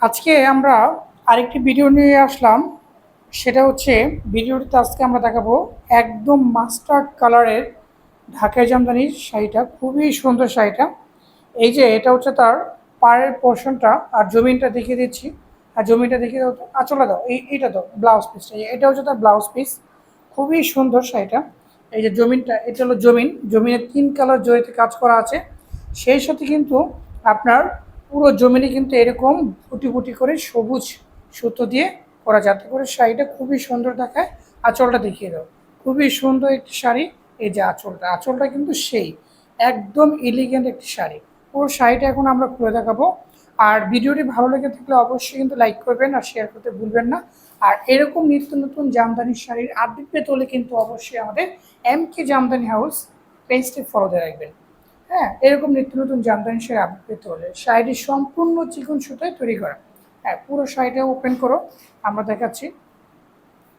আজকে আমরা আরেকটি ভিডিও নিয়ে আসলাম। সেটা হচ্ছে ভিডিওটিতে আজকে আমরা দেখাবো একদম মাস্টার্ড কালারের ঢাকায় জামদানির শাড়িটা, খুবই সুন্দর শাড়িটা। এই যে, এটা হচ্ছে তার পায়ের পোর্শনটা আর জমিনটা দেখিয়ে দিচ্ছি। আর জমিটা দেখিয়ে দাও আচলে দাও। এই, এইটা দাও ব্লাউজ পিসটা এটা হচ্ছে তার ব্লাউজ পিস খুবই সুন্দর শাড়িটা। এই যে, জমিনটা, এটা হলো জমিন। জমিনের তিন কালার জড়িতে কাজ করা আছে। সেই সাথে কিন্তু আপনার পুরো জমিনে কিন্তু এরকম ফুটি ফুটি করে সবুজ সুতো দিয়ে করা, যাতে করে শাড়িটা খুবই সুন্দর দেখায়। আঁচলটা দেখিয়ে দাও। খুবই সুন্দর একটি শাড়ি, এই যে আঁচলটা। আঁচলটা কিন্তু সেই, একদম এলিগেন্ট একটি শাড়ি। পুরো শাড়িটা এখন আমরা খুলে দেখাবো। আর ভিডিওটি ভালো লেগে থাকলে অবশ্যই কিন্তু লাইক করবেন আর শেয়ার করতে ভুলবেন না। আর এরকম নিত্য নতুন জামদানি শাড়ির আপডেট পেতে হলে কিন্তু অবশ্যই আমাদের এম কে জামদানি হাউস পেজটি ফলো দিয়ে রাখবেন। হ্যাঁ এরকম নিত্য নতুন জামদানি শাড়ি পেতে হলে শাড়িটি সম্পূর্ণ চিকন সুতোয় তৈরি করা। হ্যাঁ পুরো শাড়িটা ওপেন করো। আমরা দেখাচ্ছি।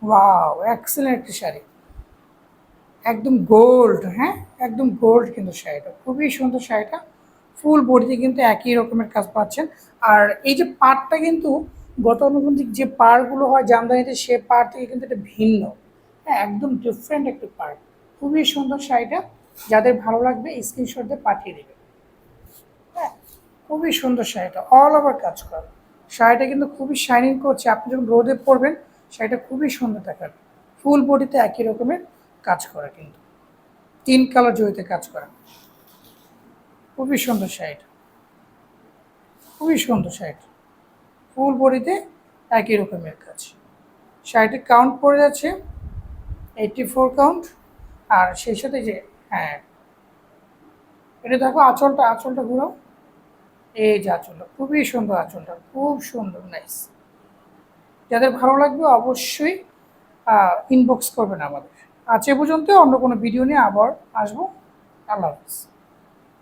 ওয়াও এক্সেলেন্ট একটি শাড়ি। একদম গোল্ড হ্যাঁ একদম গোল্ড কিন্তু শাড়িটা। খুবই সুন্দর শাড়িটা। ফুল বডিতে কিন্তু একই রকমের কাজ পাচ্ছেন। আর এই যে পাড়টা কিন্তু গতানুগন্ধিক যে পাড়গুলো হয় জামদানিতে, সে পাড় থেকে কিন্তু এটা ভিন্ন। হ্যাঁ একদম ডিফারেন্ট একটি পাড়। খুবই সুন্দর শাড়িটা। যাদের ভালো লাগবে স্ক্রিনশট দিয়ে পাঠিয়ে দেবে। হ্যাঁ খুবই সুন্দর শাড়িটা অল ওভার কাজ করা। শাড়িটা কিন্তু খুবই শাইনিং করছে। আপনি যখন রোদে পরবেন, শাড়িটা খুবই সুন্দর দেখাবে। ফুল বডিতে একই রকমের কাজ করা কিন্তু। তিন কালার জড়িতে কাজ করা। খুবই সুন্দর শাড়িটা। খুবই সুন্দর শাড়িটা। ফুল বডিতে একই রকমের কাজ। শাড়িটির কাউন্ট পড়ে যাচ্ছে এইটটি ফোর কাউন্ট আর সেই সাথে যে হ্যাঁ। এটা দেখো আঁচলটা আঁচলটা ঘুরো এই যে আঁচলটা, খুবই সুন্দর আঁচলটা, খুব সুন্দর নাইস যাদের ভালো লাগবে অবশ্যই ইনবক্স করবেন আমাদের। আজ এ পর্যন্ত অন্য কোনো ভিডিও নিয়ে আবার আসব। আল্লাহ হাফিজ।